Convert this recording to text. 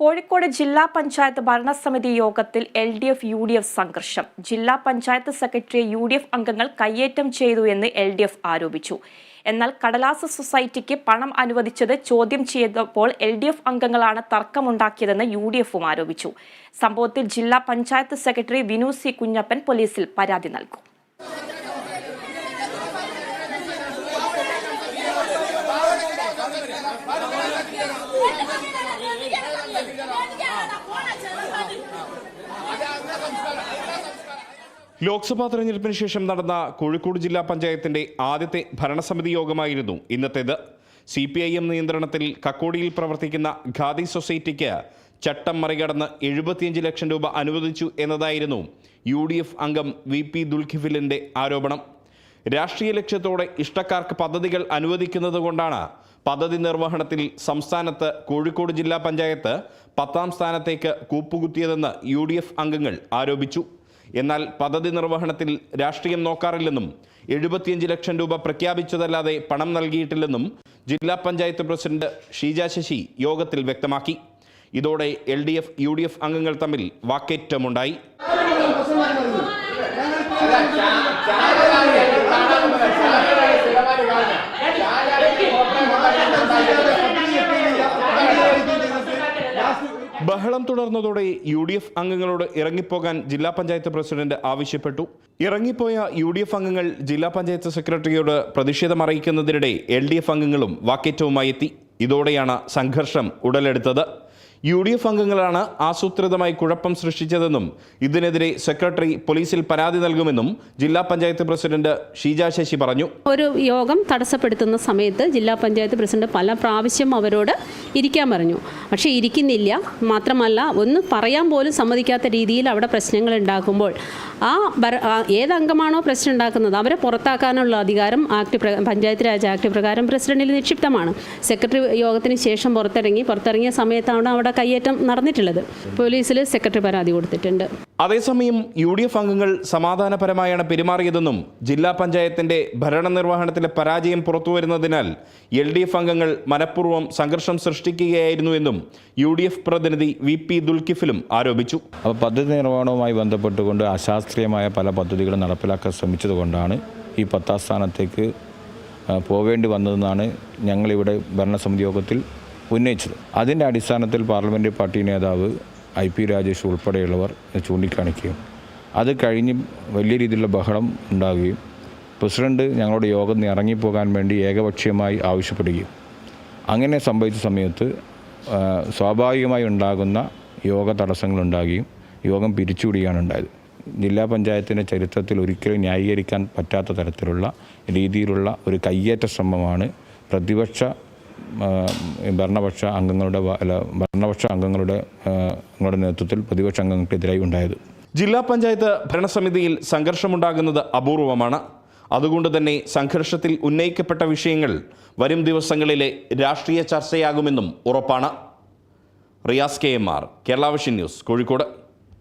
കോഴിക്കോട് ജില്ലാ പഞ്ചായത്ത് ഭരണസമിതി യോഗത്തിൽ L D F U D F സംഘർഷം. ജില്ലാ പഞ്ചായത്ത് സെക്രട്ടറിയെ യു ഡി എഫ് അംഗങ്ങൾ കയ്യേറ്റം ചെയ്തു എന്ന് എൽ ഡി എഫ് ആരോപിച്ചു. എന്നാൽ കടലാസ് സൊസൈറ്റിക്ക് പണം അനുവദിച്ചത് ചോദ്യം ചെയ്തപ്പോൾ എൽ ഡി എഫ് അംഗങ്ങളാണ് തർക്കമുണ്ടാക്കിയതെന്ന് യു ഡി എഫും ആരോപിച്ചു. സംഭവത്തിൽ ജില്ലാ പഞ്ചായത്ത് സെക്രട്ടറി വിനു സി കുഞ്ഞപ്പൻ പോലീസിൽ പരാതി നൽകും. ലോക്സഭാ തെരഞ്ഞെടുപ്പിന് ശേഷം നടന്ന കോഴിക്കോട് ജില്ലാ പഞ്ചായത്തിന്റെ ആദ്യത്തെ ഭരണസമിതി യോഗമായിരുന്നു ഇന്നത്തേത്. സി പി ഐ എം നിയന്ത്രണത്തിൽ കക്കോടിയിൽ പ്രവർത്തിക്കുന്ന ഖാദി സൊസൈറ്റിക്ക് ചട്ടം മറികടന്ന് എഴുപത്തിയഞ്ച് ലക്ഷം രൂപ അനുവദിച്ചു എന്നതായിരുന്നു യു ഡി എഫ് അംഗം വി പി ദുൽഖിഫിലിന്റെ ആരോപണം. രാഷ്ട്രീയ ലക്ഷ്യത്തോടെ ഇഷ്ടക്കാർക്ക് പദ്ധതികൾ അനുവദിക്കുന്നത് കൊണ്ടാണ് പദ്ധതി നിർവഹണത്തിൽ സംസ്ഥാനത്ത് കോഴിക്കോട് ജില്ലാ പഞ്ചായത്ത് പത്താം സ്ഥാനത്തേക്ക് കൂപ്പുകുത്തിയതെന്ന് യു അംഗങ്ങൾ ആരോപിച്ചു. എന്നാൽ പദ്ധതി നിർവഹണത്തിൽ രാഷ്ട്രീയം നോക്കാറില്ലെന്നും എഴുപത്തിയഞ്ച് ലക്ഷം രൂപ പ്രഖ്യാപിച്ചതല്ലാതെ പണം നൽകിയിട്ടില്ലെന്നും ജില്ലാ പഞ്ചായത്ത് പ്രസിഡന്റ് ഷീജ ശശി യോഗത്തിൽ വ്യക്തമാക്കി. ഇതോടെ L D F U D F അംഗങ്ങൾ തമ്മിൽ വാക്കേറ്റമുണ്ടായി. ബഹളം തുടർന്നതോടെ യു ഡി എഫ് അംഗങ്ങളോട് ഇറങ്ങിപ്പോകാൻ ജില്ലാ പഞ്ചായത്ത് പ്രസിഡന്റ് ആവശ്യപ്പെട്ടു. ഇറങ്ങിപ്പോയ യു ഡി എഫ് അംഗങ്ങൾ ജില്ലാ പഞ്ചായത്ത് സെക്രട്ടറിയോട് പ്രതിഷേധം അറിയിക്കുന്നതിനിടെ എൽ ഡി എഫ് അംഗങ്ങളും വാക്കേറ്റവുമായി എത്തി ഇതോടെയാണ് സംഘർഷം ഉടലെടുത്തത്. യു ഡി എഫ് അംഗങ്ങളാണ് ആസൂത്രിതമായി കുഴപ്പം സൃഷ്ടിച്ചതെന്നും ഇതിനെതിരെ സെക്രട്ടറി പോലീസിൽ പരാതി നൽകുമെന്നും ജില്ലാ പഞ്ചായത്ത് പ്രസിഡന്റ് ഷീജ ശശി പറഞ്ഞു. ഒരു യോഗം തടസ്സപ്പെടുത്തുന്ന സമയത്ത് ജില്ലാ പഞ്ചായത്ത് പ്രസിഡന്റ് പല പ്രാവശ്യം അവരോട് ഇരിക്കാൻ പറഞ്ഞു. പക്ഷേ ഇരിക്കുന്നില്ല. മാത്രമല്ല ഒന്ന് പറയാൻ പോലും സമ്മതിക്കാത്ത രീതിയിൽ അവിടെ പ്രശ്നങ്ങൾ ഉണ്ടാക്കുമ്പോൾ ആ ഏത് അംഗമാണോ പ്രശ്നം ഉണ്ടാക്കുന്നത് അവരെ പുറത്താക്കാനുള്ള അധികാരം ആക്ട് പഞ്ചായത്ത് രാജ് ആക്ട് പ്രകാരം പ്രസിഡന്റിൽ നിക്ഷിപ്തമാണ്. സെക്രട്ടറി യോഗത്തിന് ശേഷം പുറത്തിറങ്ങി പുറത്തിറങ്ങിയ സമയത്താണ് അവിടെ കയ്യേറ്റം നടന്നിട്ടുള്ളത്. പോലീസിൽ സെക്രട്ടറി പരാതി കൊടുത്തിട്ടുണ്ട്. അതേസമയം യു ഡി എഫ് അംഗങ്ങൾ സമാധാനപരമായാണ് പെരുമാറിയതെന്നും ജില്ലാ പഞ്ചായത്തിന്റെ ഭരണനിർവഹണത്തിലെ പരാജയം പുറത്തുവരുന്നതിനാൽ എൽ ഡി എഫ് അംഗങ്ങൾ മനഃപൂർവം സംഘർഷം സൃഷ്ടിക്കുകയായിരുന്നുവെന്നും യു ഡി എഫ് പ്രതിനിധി വി പി ദുൽക്കിഫിലും ആരോപിച്ചു. അപ്പോൾ പദ്ധതി നിർവഹണവുമായി ബന്ധപ്പെട്ടുകൊണ്ട് അശാസ്ത്രീയമായ പല പദ്ധതികളും നടപ്പിലാക്കാൻ ശ്രമിച്ചതുകൊണ്ടാണ് ഈ പത്താം സ്ഥാനത്തേക്ക് പോവേണ്ടി വന്നതെന്നാണ് ഞങ്ങളിവിടെ ഭരണസമിതി യോഗത്തിൽ ഉന്നയിച്ചത്. അതിന്റെ അടിസ്ഥാനത്തിൽ പാർലമെന്ററി പാർട്ടി നേതാവ് ഐ പി രാജേഷ് ഉൾപ്പെടെയുള്ളവർ ചൂണ്ടിക്കാണിക്കുകയും അത് കഴിഞ്ഞ് വലിയ രീതിയിലുള്ള ബഹളം ഉണ്ടാകുകയും പ്രസിഡന്റ് ഞങ്ങളുടെ യോഗം നിന്ന് ഇറങ്ങിപ്പോകാൻ വേണ്ടി ഏകപക്ഷീയമായി ആവശ്യപ്പെടുകയും അങ്ങനെ സംഭവിച്ച സമയത്ത് സ്വാഭാവികമായി ഉണ്ടാകുന്ന യോഗ തടസ്സങ്ങളുണ്ടാകുകയും യോഗം പിരിച്ചുവിടുകയാണ് ഉണ്ടായത്. ജില്ലാ പഞ്ചായത്തിന്റെ ചരിത്രത്തിൽ ഒരിക്കലും ന്യായീകരിക്കാൻ പറ്റാത്ത തരത്തിലുള്ള രീതിയിലുള്ള ഒരു കയ്യേറ്റ ശ്രമമാണ് പ്രതിപക്ഷ ഭരണപക്ഷ അംഗങ്ങളുടെ ഭരണപക്ഷ അംഗങ്ങളുടെ നേതൃത്വത്തിൽ പ്രതിപക്ഷ അംഗങ്ങൾക്കെതിരായി ഉണ്ടായത്. ജില്ലാ പഞ്ചായത്ത് ഭരണസമിതിയിൽ സംഘർഷമുണ്ടാകുന്നത് അപൂർവമാണ്. അതുകൊണ്ട് തന്നെ സംഘർഷത്തിൽ ഉന്നയിക്കപ്പെട്ട വിഷയങ്ങൾ വരും ദിവസങ്ങളിലെ രാഷ്ട്രീയ ചർച്ചയാകുമെന്നും ഉറപ്പാണ്. Riyas K M R Kerala news Kozhikode.